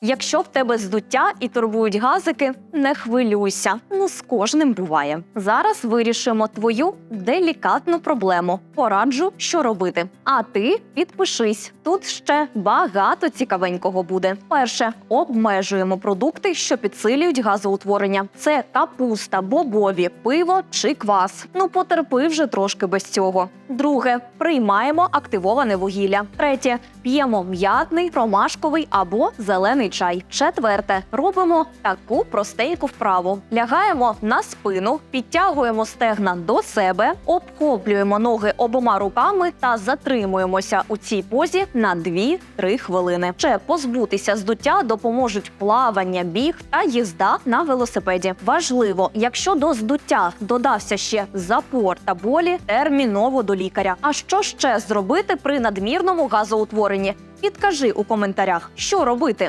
Якщо в тебе здуття і турбують газики, не хвилюйся. Ну з кожним буває. Зараз вирішимо твою делікатну проблему. Пораджу, що робити. А ти підпишись. Тут ще багато цікавенького буде. Перше, обмежуємо продукти, що підсилюють газоутворення. Це капуста, бобові, пиво чи квас. Ну потерпи вже трошки без цього. Друге, приймаємо активоване вугілля. Третє, п'ємо м'ятний, ромашковий або зелений чай. Четверте, робимо таку простеньку вправу. Лягаємо на спину, підтягуємо стегна до себе, обхоплюємо ноги обома руками та затримуємося у цій позі на 2-3 хвилини. Ще позбутися здуття допоможуть плавання, біг та їзда на велосипеді. Важливо, якщо до здуття додався ще запор та болі, терміново до лікаря. А що ще зробити при надмірному газоутворенні? Підкажи у коментарях, що робити.